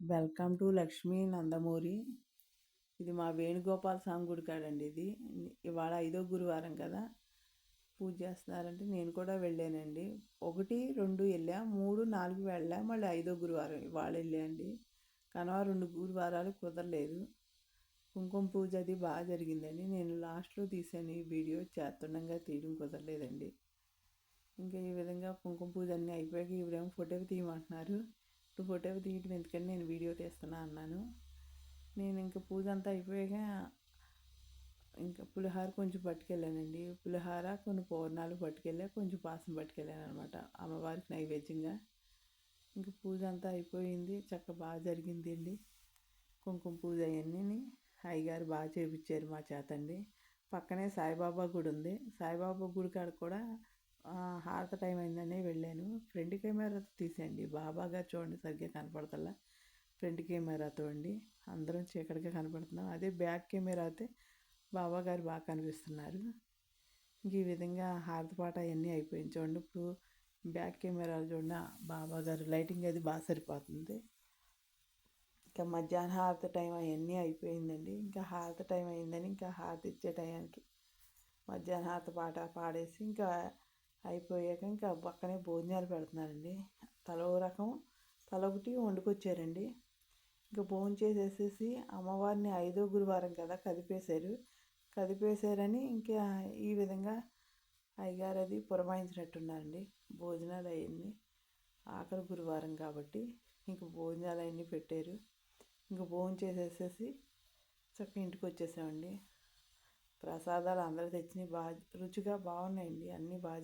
Welcome to Lakshmi Nandamuri. ఇది మా వేణుగోపాల స్వామి గుడి కాడండి ఇది. ఇవాళ ఐదో గురువారం కదా. పూజ చేస్తున్నారంటే నేను కూడా వెళ్ళానండి. ఒకటి రెండు వెళ్ళా మూడు నాలుగు వెళ్ళా మళ్ళీ ఐదో గురువారం ఇవాళ వెళ్ళండి కనవ రెండు గురువారాలు కుదరలేదు. కుంకుమ పూజ అది బాగా జరిగిందండి. నేను లాస్ట్లో తీసాను ఈ వీడియో చేస్తుండగా తీయడం కుదరలేదండి. ఇంకా ఈ విధంగా కుంకుమ పూజ అన్నీ అయిపోయాక ఇవిడేమో ఫోటోకి తీయమంటున్నారు. ఇప్పుడు ఫోటో తీయటం ఎందుకంటే నేను వీడియో తీస్తున్నా అన్నాను. నేను ఇంకా పూజ అంతా అయిపోయాక ఇంకా పులిహార కొంచెం పట్టుకెళ్ళానండి. పులిహార కొన్ని పూర్ణాలు పట్టుకెళ్ళా కొంచెం పాసం పట్టుకెళ్ళాను అనమాట అమ్మవారికి నైవేద్యంగా. ఇంకా పూజ అంతా అయిపోయింది. చక్క బాగా జరిగింది అండి కుంకుమ పూజ అవన్నీ అయ్యగారు బాగా చేపించారు మా చేతండి పక్కనే సాయిబాబా గుడి ఉంది. సాయిబాబా గుడి కాడ కూడా హారత టైం అయిందని వెళ్ళాను. ఫ్రంట్ కెమెరాతో తీసేయండి. బాబా గారు చూడండి సరిగ్గా కనపడతల్లా ఫ్రంట్ కెమెరాతో అండి అందరం చీకటిగా కనపడుతున్నాం. అదే బ్యాక్ కెమెరా అయితే బాబా గారు బాగా కనిపిస్తున్నారు. ఇంక ఈ విధంగా హారత పాట అవన్నీ అయిపోయింది చూడండి. ఇప్పుడు బ్యాక్ కెమెరా చూడండి. బాబా గారు లైటింగ్ అది బాగా సరిపోతుంది. ఇంకా మధ్యాహ్నం హారత టైం అవన్నీ అయిపోయిందండి. ఇంకా హారత టైం అయిందని ఇంకా హారతి ఇచ్చే టైంకి మధ్యాహ్నం హారత పాట పాడేసి ఇంకా అయిపోయాక ఇంకా పక్కనే భోజనాలు పెడుతున్నారండి. తల రకం తల ఒకటి వండుకొచ్చారండి. ఇంకా భోజనం చేసేసేసి అమ్మవారిని ఐదో గురువారం కదా కదిపేశారు. కదిపేశారని ఇంకా ఈ విధంగా అయ్యగారు అది పురమాయించినట్టున్నారండి. భోజనాలు అయింది ఆఖరి గురువారం కాబట్టి ఇంక భోజనాలు అవన్నీ పెట్టారు. ఇంక భోజనం చేసేసేసి చక్కగా ఇంటికి వచ్చేసామండి. ప్రసాదాలు అందరూ తెచ్చినవి బాగా రుచిగా బాగున్నాయండి. అన్నీ బాగా